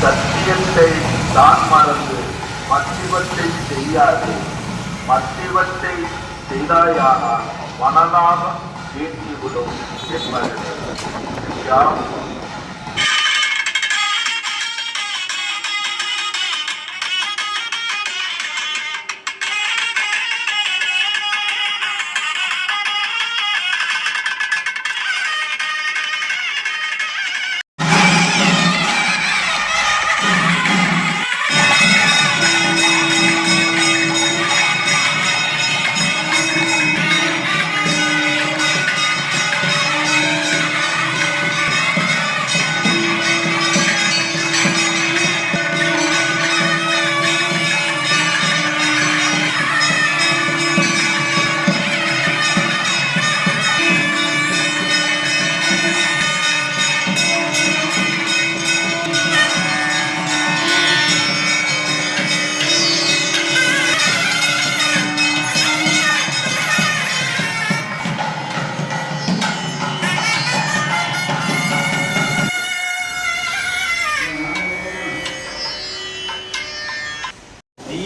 சத்தியத்தை தான் மறந்து மத்திவத்தை செய்யாது. மத்திவத்தை செய்தாயானால் மனநாகம் தீர்த்திவிடும் என்பது.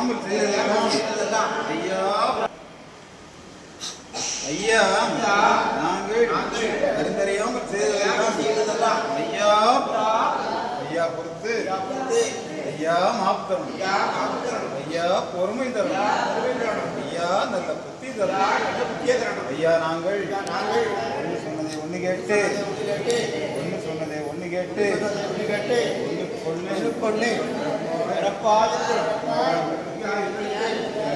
ஐயா ஐயா ஐயா, நாங்கள் நாங்கள் அறிந்தறியாமல் செய்ததெல்லாம் ஐயா ஐயா பொறுத்து ஐயா, ஐயா ஐயா, காப்புத்தரணும். ஐயா பொறுமை தரும் ஐயா, நல்ல புத்தி ஐயா, தரும் ஐயா நாங்கள் ஐயா, ஒன்று சொன்னதை ஒன்று கேட்டு ஒன்று கேட்டு, ஒன்று சொன்னதை ஒன்று கேட்டு ஒன்று கேட்டு, ஒன்று கொள்ளு ஒன்று கொண்டு,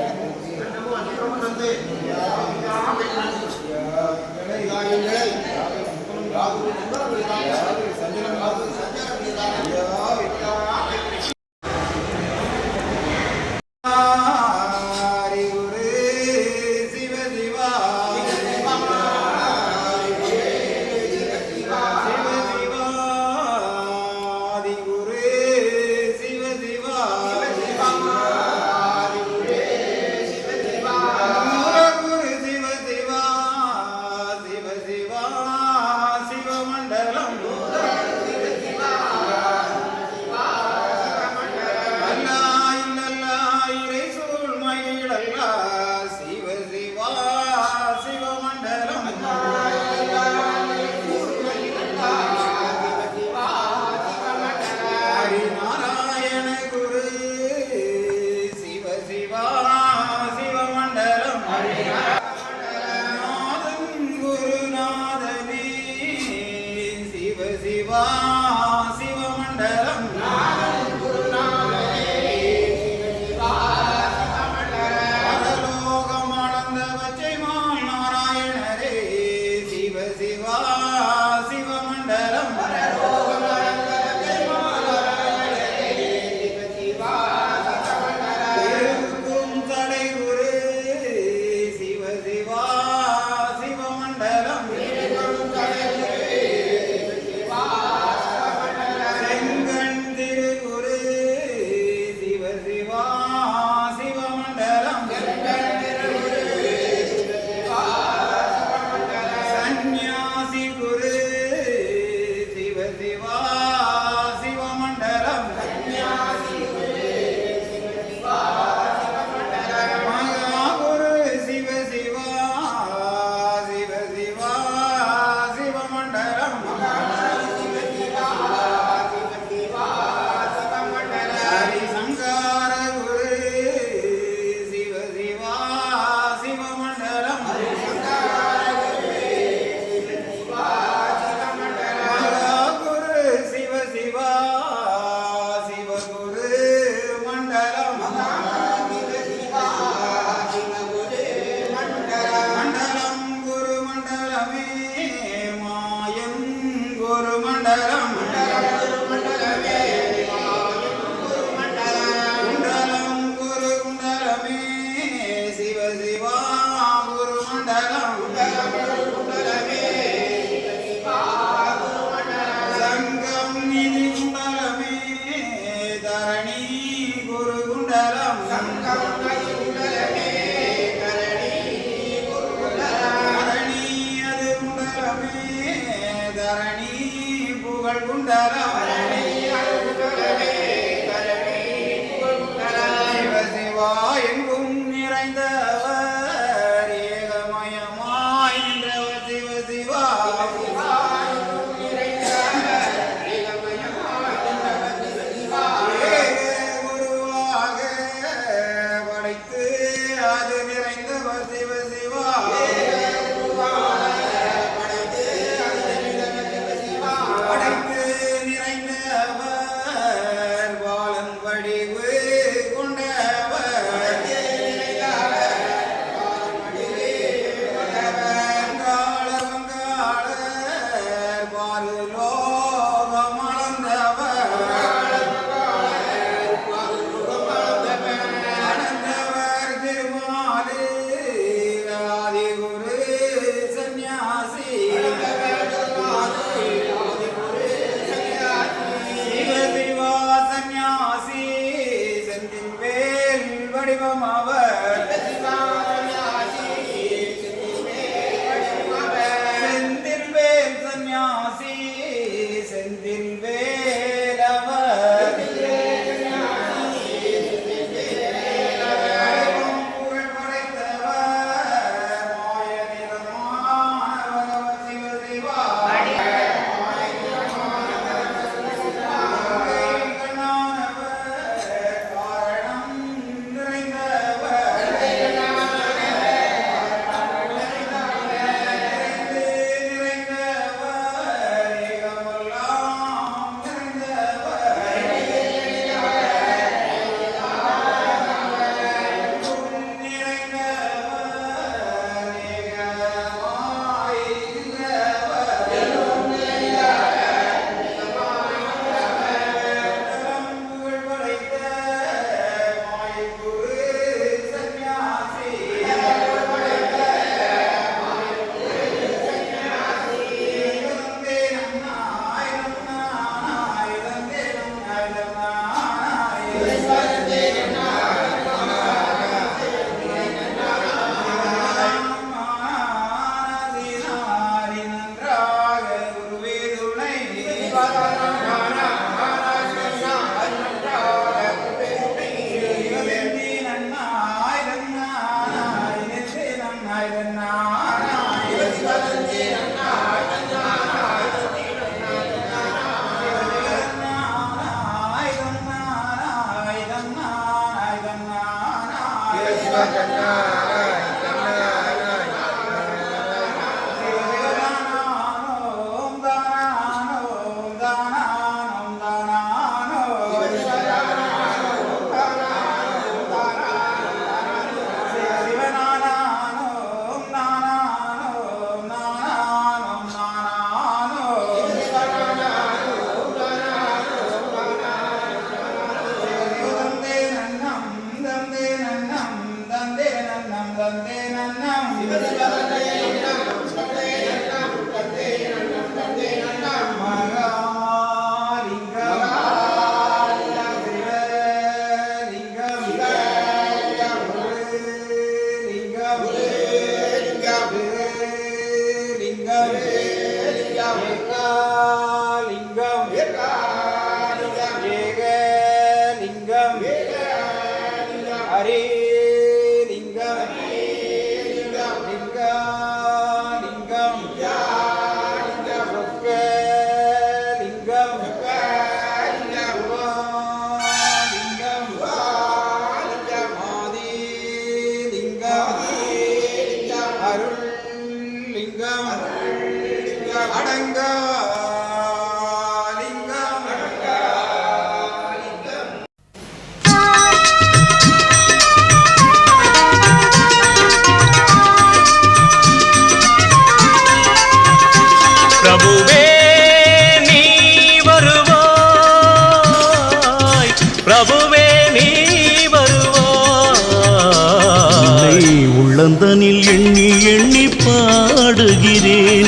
தெய்வம் அவர்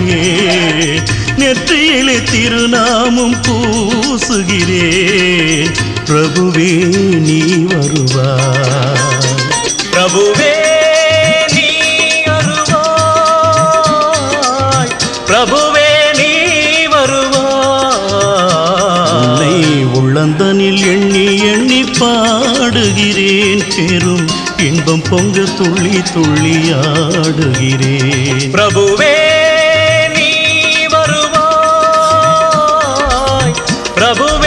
பூசுகிறேன் நெற்றியிலே திருநாமம் பூசுகிறேன் பிரபுவே நீ வருவாய் பிரபுவே பிரபுவே நீ வருவாய். உள்ளந்தனில் எண்ணி எண்ணி பாடுகிறேன். பெரும் இன்பம் பொங்க துள்ளி துள்ளி ஆடுகிறேன். பிரபுவே ప్రభు